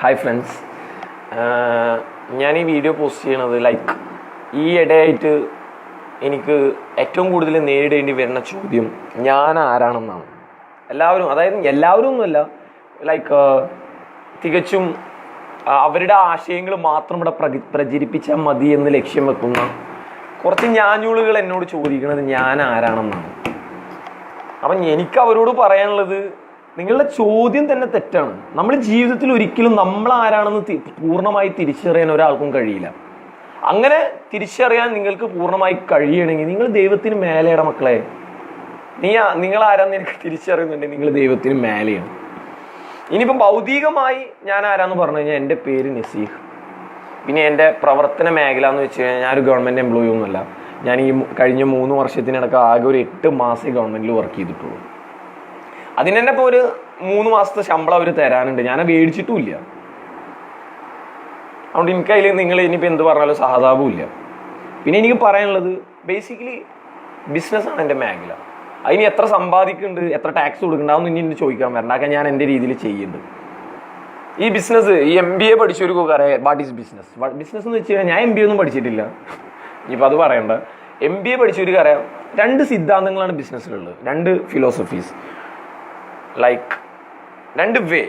Hi friends ഞാൻ ഈ video post ചെയ്യണത് ലൈക്ക് ഈ ഇടയായിട്ട് എനിക്ക് ഏറ്റവും കൂടുതൽ നേരിടേണ്ടി വരുന്ന ചോദ്യം ഞാൻ ആരാണെന്നാണ്. എല്ലാവരും അതായത് എല്ലാവരും ഒന്നുമല്ല ലൈക്ക് തികച്ചും അവരുടെ ആശയങ്ങൾ മാത്രം ഇവിടെ പ്രചി പ്രചരിപ്പിച്ചാൽ മതി എന്ന് ലക്ഷ്യം വെക്കുന്ന കുറച്ച് ഞാഞ്ഞൂളുകൾ എന്നോട് ചോദിക്കുന്നത് ഞാൻ ആരാണെന്നാണ്. അപ്പം എനിക്ക് അവരോട് പറയാനുള്ളത് നിങ്ങളുടെ ചോദ്യം തന്നെ തെറ്റാണ്. നമ്മൾ ജീവിതത്തിൽ ഒരിക്കലും നമ്മൾ ആരാണെന്ന് പൂർണമായി തിരിച്ചറിയാൻ ഒരാൾക്കും കഴിയില്ല. അങ്ങനെ തിരിച്ചറിയാൻ നിങ്ങൾക്ക് പൂർണമായി കഴിയണമെങ്കിൽ നിങ്ങൾ ദൈവത്തിന് മേലെയുടെ മക്കളെ. നീ നിങ്ങൾ ആരാന്ന് എനിക്ക് തിരിച്ചറിയുന്നുണ്ടെങ്കിൽ നിങ്ങൾ ദൈവത്തിന് മേലെയാണ്. ഇനിയിപ്പം ഭൗതികമായി ഞാൻ ആരാന്ന് പറഞ്ഞു കഴിഞ്ഞാൽ എന്റെ പേര് നസീഹ്. പിന്നെ എന്റെ പ്രവർത്തന മേഖല എന്ന് വെച്ച് കഴിഞ്ഞാൽ ഞാനൊരു ഗവൺമെന്റ് എംപ്ലോയി ഒന്നുമല്ല. ഞാൻ ഈ കഴിഞ്ഞ മൂന്ന് വർഷത്തിനിടക്ക് ആകെ ഒരു എട്ട് മാസം ഗവൺമെന്റിൽ വർക്ക് ചെയ്തിട്ടുള്ളൂ. അതിന് തന്നെ ഇപ്പോൾ ഒരു മൂന്ന് മാസത്തെ ശമ്പളം അവർ തരാനുണ്ട്. ഞാൻ മേടിച്ചിട്ടുമില്ല. അതുകൊണ്ട് എനിക്ക് അതിൽ നിങ്ങൾ ഇനിയിപ്പോൾ എന്ത് പറഞ്ഞാലും സഹതാപവും ഇല്ല പിന്നെ എനിക്ക് പറയാനുള്ളത് ബേസിക്കലി ബിസിനസ്സാണ് എന്റെ മേഖല. അതിന് എത്ര സമ്പാദിക്കുന്നുണ്ട് എത്ര ടാക്സ് കൊടുക്കുന്നുണ്ട് അതൊന്നും ഇനി എന്നെ ചോദിക്കാൻ വരണ്ട. അതൊക്കെ ഞാൻ എന്റെ രീതിയിൽ ചെയ്യുന്നുണ്ട്. ഈ ബിസിനസ് ഈ എം ബി എ പഠിച്ചൊരു അറിയാം വാട്ട് ഈസ് ബിസിനസ് ബിസിനസ് എന്ന് വെച്ച് കഴിഞ്ഞാൽ ഞാൻ എം ബി ഒന്നും പഠിച്ചിട്ടില്ല. ഇനിയിപ്പോൾ അത് പറയണ്ട. എം ബി എ പഠിച്ചവർക്ക് അറിയാം രണ്ട് സിദ്ധാന്തങ്ങളാണ് ബിസിനസ്സിലുള്ളത് രണ്ട് ഫിലോസഫീസ് ലൈക്ക് രണ്ട് way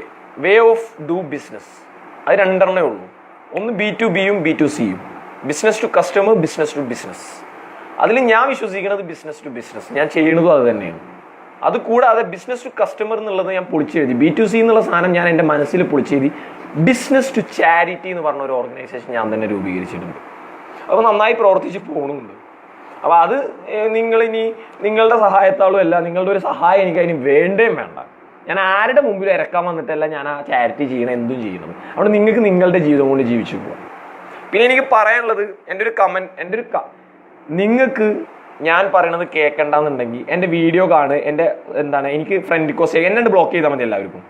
way of do business അത് രണ്ടെണ്ണേ ഉള്ളൂ. ഒന്ന് ബി ടു ബിയും ബി ടു സിയും business to customer business to business അതിൽ ഞാൻ വിശ്വസിക്കുന്നത് ബിസിനസ് ടു ബിസിനസ് ഞാൻ ചെയ്യുന്നതും അത് തന്നെയാണ്. അത് കൂടാതെ ബിസിനസ് ടു കസ്റ്റമർ എന്നുള്ളത് ഞാൻ പൊളിച്ചെഴുതി. ബി ടു സി എന്നുള്ള സാധനം ഞാൻ എന്റെ മനസ്സിൽ പൊളിച്ചെഴുതി. ബിസിനസ് ടു ചാരിറ്റി എന്ന് പറഞ്ഞ ഒരു ഓർഗനൈസേഷൻ ഞാൻ തന്നെ രൂപീകരിച്ചിട്ടുണ്ട്. അപ്പോൾ നന്നായി പ്രവർത്തിച്ച് പോകണമുണ്ട് അപ്പോൾ അത് നിങ്ങളിനി നിങ്ങളുടെ സഹായത്താളും അല്ല നിങ്ങളുടെ ഒരു സഹായം എനിക്ക് അതിന് വേണ്ടേം വേണ്ട. ഞാൻ ആരുടെ മുമ്പിൽ ഇറക്കാൻ വന്നിട്ടല്ല ഞാൻ ആ ചാരിറ്റി ചെയ്യണം എന്തും ചെയ്യണം അവിടെ നിങ്ങൾക്ക് നിങ്ങളുടെ ജീവിതം കൊണ്ട് ജീവിച്ചു പോകാം പിന്നെ എനിക്ക് പറയാനുള്ളത് എന്റെ ഒരു കമന്റ് എന്റെ ഒരു നിങ്ങൾക്ക് ഞാൻ പറയണത് കേൾക്കണ്ടെന്നുണ്ടെങ്കിൽ എന്റെ വീഡിയോ കാണ് എന്റെ എന്താണ് എനിക്ക് ഫ്രണ്ട് റിക്വസ്റ്റ് ചെയ്യുക എന്നെ ബ്ലോക്ക് ചെയ്താൽ മതി എല്ലാവർക്കും.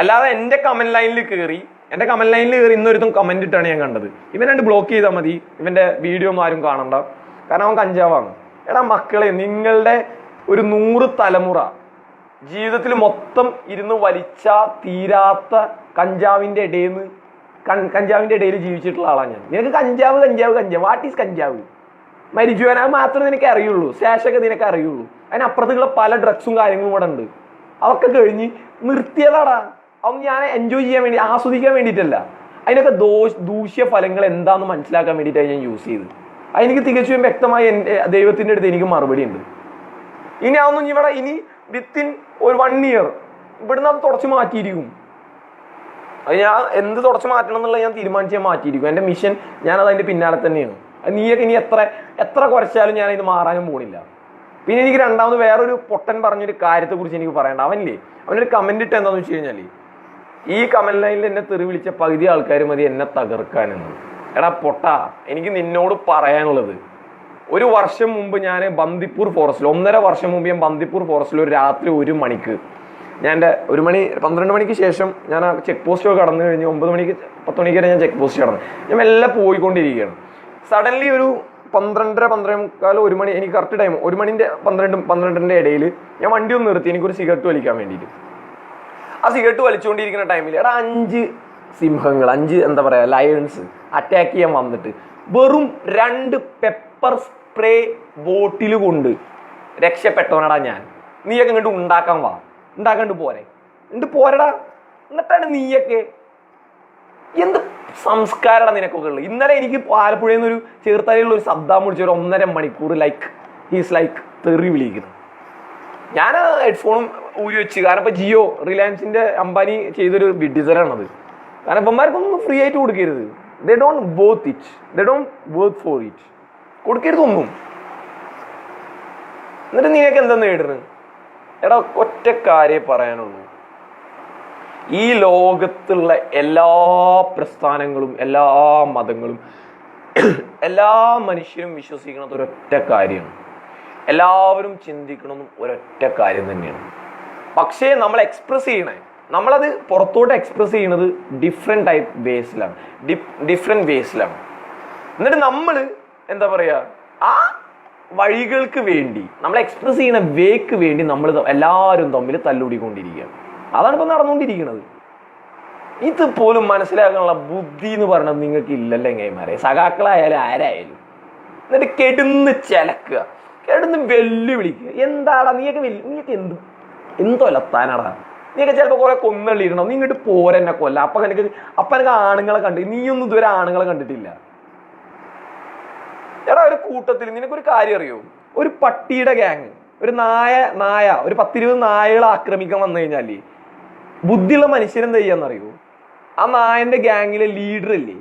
അല്ലാതെ എന്റെ കമന്റ് ലൈനിൽ കയറി എന്റെ കമന്റ് ലൈനിൽ കയറി ഇന്നൊരുത്തും കമന്റ് ഇട്ടാണ് ഞാൻ കണ്ടത്. ഇവൻ രണ്ട് ബ്ലോക്ക് ചെയ്താൽ മതി ഇവന്റെ വീഡിയോ ഒന്നും ആരും കാണണ്ട. കാരണം അവൻ കഞ്ചാവാണ്. എടാ മക്കളെ നിങ്ങളുടെ ഒരു നൂറ് തലമുറ ജീവിതത്തിൽ മൊത്തം ഇരുന്ന് വലിച്ച തീരാത്ത കഞ്ചാവിന്റെ ഇടയിൽ നിന്ന് കഞ്ചാവിന്റെ ഇടയിൽ ജീവിച്ചിട്ടുള്ള ആളാണ് ഞാൻ. നിനക്ക് കഞ്ചാവ് കഞ്ചാവ് കഞ്ചാവ്. വാട്ട് ഈസ് കഞ്ചാവ്? മരിച്ചു വരാൻ മാത്രമേ നിനക്ക് അറിയുള്ളൂ. ശേഷമൊക്കെ നിനക്ക് അറിയുള്ളൂ. അതിനപ്പുറത്തുള്ള പല ഡ്രഗ്സും കാര്യങ്ങളും ഇവിടെ ഉണ്ട്. അതൊക്കെ കഴിഞ്ഞ് നിർത്തിയതാടാ. അതൊന്നും ഞാൻ എൻജോയ് ചെയ്യാൻ വേണ്ടി ആസ്വദിക്കാൻ വേണ്ടിയിട്ടല്ല. അതിനൊക്കെ ദോഷ ദൂഷ്യ ഫലങ്ങൾ എന്താന്ന് മനസ്സിലാക്കാൻ വേണ്ടിയിട്ടാണ് ഞാൻ യൂസ് ചെയ്തത്. അതെനിക്ക് തികച്ചും വ്യക്തമായി എന്റെ ദൈവത്തിന്റെ അടുത്ത് എനിക്ക് മറുപടി ഉണ്ട്. ഇനി അതൊന്നും ഇവിടെ ഇനി വിത്തിൻ ഒരു വൺ ഇയർ ഇവിടുന്ന് അത് തുടച്ച് മാറ്റിയിരിക്കും. അത് ഞാൻ എന്ത് തുടച്ച് മാറ്റണം എന്നുള്ളത് ഞാൻ തീരുമാനിച്ച് ഞാൻ മാറ്റിയിരിക്കും. എന്റെ മിഷൻ ഞാനത് അതിന്റെ പിന്നാലെ തന്നെയാണ്. നീയൊക്കെ ഇനി എത്ര എത്ര കുറച്ചാലും ഞാൻ ഇത് മാറാനും പോണില്ല. പിന്നെ എനിക്ക് രണ്ടാമത് വേറൊരു പൊട്ടൻ പറഞ്ഞൊരു കാര്യത്തെക്കുറിച്ച് എനിക്ക് പറയണ്ട. അവനില്ലേ? അവനൊരു കമന്റ് ഇട്ട് എന്താണെന്ന് വെച്ച് കഴിഞ്ഞാൽ ഈ കമന്റ് ലൈനിൽ എന്നെ തെറി വിളിച്ച പകുതി ആൾക്കാർ മതി എന്നെ തകർക്കാനെന്ന്. എടാ പൊട്ടാ എനിക്ക് നിന്നോട് പറയാനുള്ളത് ഒരു വർഷം മുമ്പ് ഞാൻ ബന്ദിപ്പൂർ ഫോറസ്റ്റിൽ ഒന്നര വർഷം മുമ്പ് ഞാൻ ബന്ദിപ്പൂർ ഫോറസ്റ്റിൽ ഒരു രാത്രി ഒരു മണിക്ക്. ഞാൻ എന്റെ ഒരു മണി പന്ത്രണ്ട് മണിക്ക് ശേഷം ഞാൻ ആ ചെക്ക് പോസ്റ്റ് കടന്നു കഴിഞ്ഞ് ഒമ്പത് മണിക്ക് പത്ത് മണിക്ക് വരെ ഞാൻ ചെക്ക് പോസ്റ്റ് കടന്നു. ഞാൻ എല്ലാം പോയിക്കൊണ്ടിരിക്കുകയാണ്. സഡൻലി ഒരു പന്ത്രണ്ടര പന്ത്രണ്ട് മുക്കാൽ ഒരു മണി എനിക്ക് കറക്റ്റ് ടൈം ഒരു മണിന്റെ പന്ത്രണ്ടും പന്ത്രണ്ടിന്റെ ഇടയിൽ ഞാൻ വണ്ടി ഒന്ന് നിർത്തി എനിക്കൊരു സിഗരറ്റ് വലിക്കാൻ വേണ്ടിയിട്ട്. ആ സിഗരറ്റ് വലിച്ചുകൊണ്ടിരിക്കുന്ന ടൈമിൽ എടാ അഞ്ച് സിംഹങ്ങൾ അഞ്ച് എന്താ പറയുക ലയൺസ് അറ്റാക്ക് ചെയ്യാൻ വന്നിട്ട് വെറും രണ്ട് പെപ്പർ സ്പ്രേ ബോട്ടിൽ കൊണ്ട് രക്ഷപ്പെട്ടവനടാ ഞാൻ. നീയൊക്കെ ഇങ്ങോട്ട് ഉണ്ടാക്കാൻ വാ. ഉണ്ടാക്കാണ്ട് പോരെ. എന്നിട്ട് പോരടാ. എന്നിട്ടാണ് നീയൊക്കെ എന്ത് സംസ്കാരമാണ് നിനക്കൊക്കെ ഉള്ളത്? ഇന്നലെ എനിക്ക് ആലപ്പുഴയിൽ നിന്നൊരു ചേർത്തലയിലുള്ള ഒരു ശബ്ദം വിളിച്ച ഒരു ഒന്നര മണിക്കൂർ ലൈക്ക് ഹീസ് ലൈക്ക് തെറി വിളിക്കുന്നു. ഞാൻ ഹെഡ്ഫോണും ഊരി വെച്ച്. കാരണം ഇപ്പം ജിയോ റിലയൻസിന്റെ അംബാനി ചെയ്തൊരു വിഡിസറാണത് കാരണം ഇപ്പന്മാർക്കൊന്നും ഫ്രീ ആയിട്ട് കൊടുക്കരുത്. They don't worth it they don't worth for it കൊടുക്കരുത് ഒന്നും. എന്നിട്ട് നിനക്ക് എന്താ നേടുന്നത് എടാ ഒറ്റ കാര്യം പറയാനുള്ളൂ. ഈ ലോകത്തുള്ള എല്ലാ പ്രസ്ഥാനങ്ങളും എല്ലാ മതങ്ങളും എല്ലാ മനുഷ്യരും വിശ്വസിക്കുന്നത് ഒരൊറ്റ കാര്യമാണ്. എല്ലാവരും ചിന്തിക്കണമെന്നും ഒരൊറ്റ കാര്യം തന്നെയാണ്. പക്ഷേ നമ്മൾ എക്സ്പ്രസ് ചെയ്യണേ. നമ്മളത് പുറത്തോട്ട് എക്സ്പ്രസ് ചെയ്യണത് ഡിഫറെന്റ് ടൈപ്പ് വേസിലാണ് ഡിഫറെന്റ് വേസിലാണ് എന്നിട്ട് നമ്മൾ എന്താ പറയുക ആ വഴികൾക്ക് വേണ്ടി നമ്മൾ എക്സ്പ്രസ് ചെയ്യുന്ന വേക്ക് വേണ്ടി നമ്മൾ എല്ലാവരും തമ്മിൽ തല്ലുകൂടിക്കൊണ്ടിരിക്കുകയാണ് അതാണ് ഇപ്പൊ നടന്നുകൊണ്ടിരിക്കുന്നത്. ഇത് പോലും മനസ്സിലാക്കാനുള്ള ബുദ്ധി എന്ന് പറഞ്ഞത് നിങ്ങൾക്ക് ഇല്ലല്ലോ എങ്ങേമാരെ സഖാക്കളായാലും ആരായാലും. എന്നിട്ട് കെടുന്ന് ചിലക്കുക. കെടുന്ന് വെല്ലുവിളിക്കുക. എന്താടാ നീയൊക്കെ വെല്ലു നീയൊക്കെ എന്ത്? എന്തൊലത്താനാടാ നീയൊക്കെ ചിലപ്പോൾ കുറെ കൊന്നള്ളിയിടണം നീ ഇങ്ങോട്ട് പോരെന്നെ കൊല്ല. അപ്പൊ എനിക്ക് അപ്പൊ എനിക്ക് ആണുങ്ങളെ കണ്ടു നീയൊന്നും ഇതുവരെ ആണുങ്ങളെ കണ്ടിട്ടില്ല. എടാ ഒരു കൂട്ടത്തിൽ നിനക്കൊരു കാര്യം അറിയോ? ഒരു പട്ടിയുടെ ഗ്യാങ് ഒരു നായ നായ ഒരു പത്തിരുപത് നായകളെ ആക്രമിക്കാൻ വന്നു കഴിഞ്ഞാൽ ബുദ്ധിയുള്ള മനുഷ്യൻ എന്താ ചെയ്യാന്നറിയോ ആ നായന്റെ ഗ്യാങ്ങിലെ ലീഡർ അല്ലേ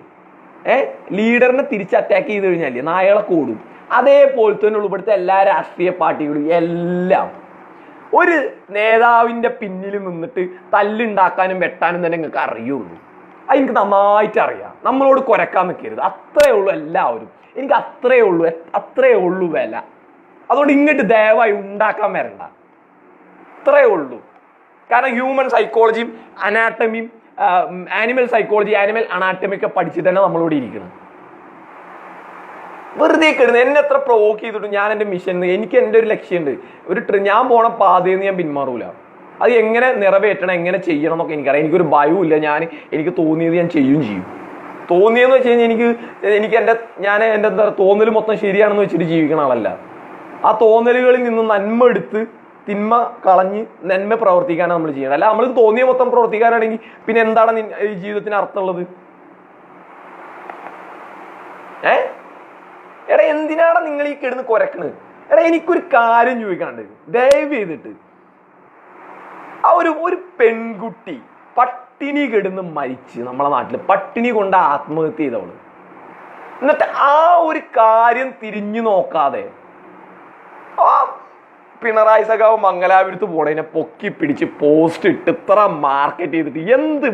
ഏ? ലീഡറിനെ തിരിച്ച് അറ്റാക്ക് ചെയ്ത് കഴിഞ്ഞാൽ നായകളെ കൂടും. അതേപോലെ തന്നെ ഉൾപ്പെടുത്ത എല്ലാ രാഷ്ട്രീയ പാർട്ടികളും എല്ലാം. ഒരു നേതാവിന്റെ പിന്നിൽ നിന്നിട്ട് തല്ലുണ്ടാക്കാനും വെട്ടാനും തന്നെ നിങ്ങൾക്ക് അറിയുള്ളൂ. അത് എനിക്ക് നന്നായിട്ട് അറിയാം നമ്മളോട് കുരക്കാൻ നിൽക്കരുത്. അത്രേ ഉള്ളൂ എല്ലാവരും. എനിക്ക് അത്രേ ഉള്ളൂ അത്രേ ഉള്ളൂ വില. അതുകൊണ്ട് ഇങ്ങോട്ട് ദയവായി ഉണ്ടാക്കാൻ വരണ്ട. അത്രേ ഉള്ളൂ. കാരണം ഹ്യൂമൻ സൈക്കോളജിയും അനാട്ടമിയും ആനിമൽ സൈക്കോളജി ആനിമൽ അനാട്ടമിയൊക്കെ ഒക്കെ പഠിച്ച് തന്നെ നമ്മളോട് ഇരിക്കണം. വെറുതെ കിടന്ന് എന്നെ എത്ര പ്രൊവോക്ക് ചെയ്തിട്ടും ഞാൻ എന്റെ മിഷൻ എനിക്ക് എന്റെ ഒരു ലക്ഷ്യമുണ്ട്. ഒരു ഞാൻ പോണ പാതയിൽ നിന്ന് ഞാൻ പിന്മാറൂല. അത് എങ്ങനെ നിറവേറ്റണം എങ്ങനെ ചെയ്യണം എന്നൊക്കെ എനിക്കറിയാം. എനിക്കൊരു ഭയവും ഇല്ല ഞാൻ എനിക്ക് തോന്നിയത് ഞാൻ ചെയ്യും ചെയ്യും. തോന്നിയെന്ന് വെച്ച് കഴിഞ്ഞാൽ എനിക്ക് എനിക്ക് എന്റെ ഞാൻ എന്റെ എന്താ തോന്നൽ മൊത്തം ശരിയാണെന്ന് വെച്ചിട്ട് ജീവിക്കണ ആളല്ല. ആ തോന്നലുകളിൽ നിന്ന് നന്മ എടുത്ത് തിന്മ കളഞ്ഞ് നന്മ പ്രവർത്തിക്കാനാണ് നമ്മൾ ചെയ്യണം അല്ല നമ്മൾ തോന്നിയ മൊത്തം പ്രവർത്തിക്കാനാണെങ്കിൽ പിന്നെ എന്താണ് ഈ ജീവിതത്തിന് അർത്ഥമുള്ളത്? ഏ? എടാ എന്തിനാണ് നിങ്ങൾ ഈ കിടന്ന് കുരക്കണത്? എടാ എനിക്കൊരു കാര്യം ചോദിക്കാണ്ട് ദയവ് ചെയ്തിട്ട് ആ ഒരു ഒരു പെൺകുട്ടി പട്ടിണി കിടന്ന് മരിച്ച് നമ്മളെ നാട്ടിൽ പട്ടിണി കൊണ്ട് ആത്മഹത്യ ചെയ്തവൾ. എന്നിട്ട് ആ ഒരു കാര്യം തിരിഞ്ഞു നോക്കാതെ ആ പിണറായി സഖാവ് മംഗലാപുരത്ത് പോണതിനെ പൊക്കി പിടിച്ച് പോസ്റ്റ് ഇട്ട് ഇത്ര മാർക്കറ്റ് ചെയ്തിട്ട് എന്ത്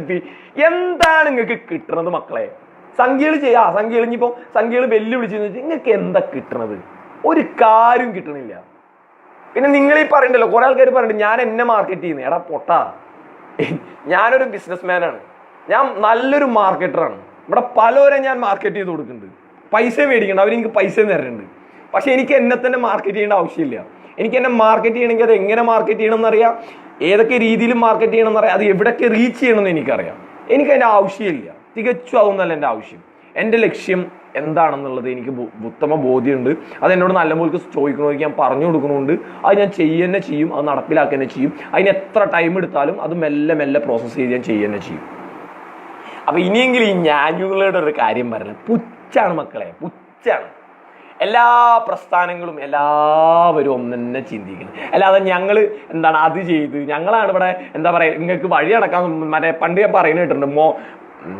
എന്താണ് നിങ്ങൾക്ക് കിട്ടണത് മക്കളെ? സംഖ്യകൾ ചെയ്യാ സംഖ്യകൾ ഇനിയിപ്പോ സംഖ്യകൾ വെല്ലുവിളിച്ച് നിങ്ങൾക്ക് എന്താ കിട്ടണത്? ഒരു കാര്യം കിട്ടണില്ല. പിന്നെ നിങ്ങൾ ഈ പറയണ്ടല്ലോ കുറെ ആൾക്കാർ പറയുന്നുണ്ട് ഞാൻ എന്നെ മാർക്കറ്റ് ചെയ്യുന്നത് എടാ പൊട്ടാ. ഞാനൊരു ബിസിനസ് ആണ്. ഞാൻ നല്ലൊരു മാർക്കറ്ററാണ് ഇവിടെ പലവരെ ഞാൻ മാർക്കറ്റ് ചെയ്ത് കൊടുക്കുന്നുണ്ട്. പൈസ അവർ അവരെനിക്ക് പൈസ തരുന്നുണ്ട് പക്ഷെ എനിക്ക് എന്നെ തന്നെ മാർക്കറ്റ് ചെയ്യേണ്ട ആവശ്യമില്ല. എനിക്ക് എന്നെ മാർക്കറ്റ് ചെയ്യണമെങ്കിൽ അത് എങ്ങനെ മാർക്കറ്റ് ചെയ്യണം എന്നറിയാം ഏതൊക്കെ രീതിയിൽ മാർക്കറ്റ് ചെയ്യണം എന്നറിയാം അത് എവിടെയൊക്കെ റീച്ച് ചെയ്യണമെന്ന് എനിക്കറിയാം. എനിക്ക് അതിന്റെ ആവശ്യമില്ല. തികച്ചും അതൊന്നല്ല എന്റെ ആവശ്യം. എന്റെ ലക്ഷ്യം എന്താണെന്നുള്ളത് എനിക്ക് ഉത്തമ ബോധ്യമുണ്ട്. അത് എന്നോട് നല്ല മൂലക്ക് ചോദിക്കണമെങ്കിൽ ഞാൻ പറഞ്ഞു കൊടുക്കണമുണ്ട്. അത് ഞാൻ ചെയ്യുക ചെയ്യും അത് നടപ്പിലാക്കുക തന്നെ ചെയ്യും. അതിന് എത്ര ടൈം എടുത്താലും അത് മെല്ലെ മെല്ലെ പ്രോസസ്സ് ചെയ്ത് ഞാൻ ചെയ്യുക തന്നെ ചെയ്യും. അപ്പൊ ഇനിയെങ്കിലും ഈ ഞാനുകളുടെ ഒരു കാര്യം പറഞ്ഞത്. പുച്ചാണ് മക്കളെ പുച്ചാണ് എല്ലാ പ്രസ്ഥാനങ്ങളും എല്ലാവരും ഒന്ന് തന്നെ ചിന്തിക്കണം. അല്ലാതെ ഞങ്ങൾ എന്താണ് അത് ചെയ്ത് ഞങ്ങളാണ് ഇവിടെ എന്താ പറയുക നിങ്ങൾക്ക് വഴി അടക്കാൻ മറ്റേ പണ്ട് ഞാൻ പറയുന്ന കേട്ടിട്ടുണ്ട് മോ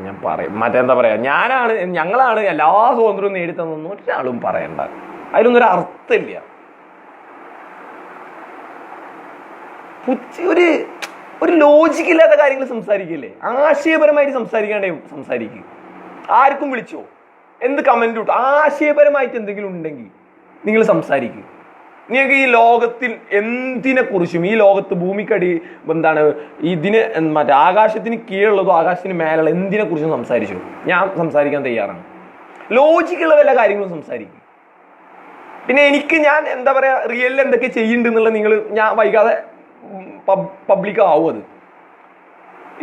ഞാൻ പറയും. മറ്റെന്താ പറയാ ഞാനാണ് ഞങ്ങളാണ് എല്ലാ സ്വാതന്ത്ര്യവും നേടിത്തന്നൊന്നും ഒരാളും പറയണ്ട. അതിലൊന്നും ഒരു അർത്ഥമില്ല ഒരു ഒരു ലോജിക്ക് ഇല്ലാത്ത കാര്യങ്ങൾ സംസാരിക്കില്ലേ? ആശയപരമായിട്ട് സംസാരിക്കാണ്ടേ സംസാരിക്കുക ആർക്കും വിളിച്ചോ? എന്ത് കമന്റ് ഇട്ടു? ആശയപരമായിട്ട് എന്തെങ്കിലും ഉണ്ടെങ്കിൽ നിങ്ങൾ സംസാരിക്കുക നിങ്ങൾക്ക് ഈ ലോകത്തിൽ എന്തിനെ കുറിച്ചും ഈ ലോകത്ത് ഭൂമിക്കടി എന്താണ് ഇതിന് മറ്റേ ആകാശത്തിന് കീഴുള്ളതോ ആകാശത്തിന് മേലുള്ള എന്തിനെ കുറിച്ചും സംസാരിച്ചു? ഞാൻ സംസാരിക്കാൻ തയ്യാറാണ്. ലോജിക്കുള്ള വല്ല കാര്യങ്ങളും സംസാരിക്കും. പിന്നെ എനിക്ക് ഞാൻ എന്താ പറയാ റിയലിൽ എന്തൊക്കെ ചെയ്യുന്നുണ്ട് നിങ്ങൾ ഞാൻ വൈകാതെ പബ്ലിക് ആവും അത്.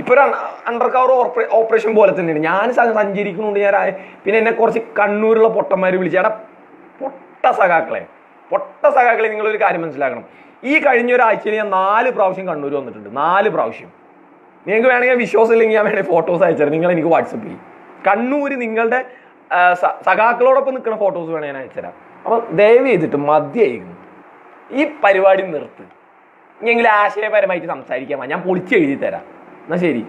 ഇപ്പൊ ഒരു അണ്ടർ കവർ ഓപ്പറേഷൻ പോലെ തന്നെയാണ്. ഞാൻ സഞ്ചരിക്കുന്നുണ്ട് ഞാൻ പിന്നെ എന്നെ കുറച്ച് കണ്ണൂരുള്ള പൊട്ടന്മാർ വിളിച്ചു എടാ പൊട്ട സഖാക്കളെ പൊട്ട സഖാക്കളെ നിങ്ങളൊരു കാര്യം മനസ്സിലാക്കണം. ഈ കഴിഞ്ഞ ഒരാഴ്ചയിൽ ഞാൻ നാല് പ്രാവശ്യം കണ്ണൂർ വന്നിട്ടുണ്ട്. നാല് പ്രാവശ്യം. നിങ്ങൾക്ക് വേണമെങ്കിൽ വിശ്വാസം ഇല്ലെങ്കിൽ ഞാൻ വേണമെങ്കിൽ ഫോട്ടോസ് അയച്ചുതരാം. നിങ്ങൾ എനിക്ക് വാട്സപ്പ് ചെയ്യും. കണ്ണൂർ നിങ്ങളുടെ സഖാക്കളോടൊപ്പം നിൽക്കുന്ന ഫോട്ടോസ് വേണമെങ്കിൽ ഞാൻ അയച്ചുതരാം. അപ്പോൾ ദയവ് ചെയ്തിട്ട് മദ്യമായിരുന്നു ഈ പരിപാടി നിർത്ത്. ഇനിയെങ്കിലും ആശയപരമായിട്ട് സംസാരിക്കാൻ വാ. ഞാൻ പൊളിച്ച് എഴുതി തരാം എന്നാൽ ശരി.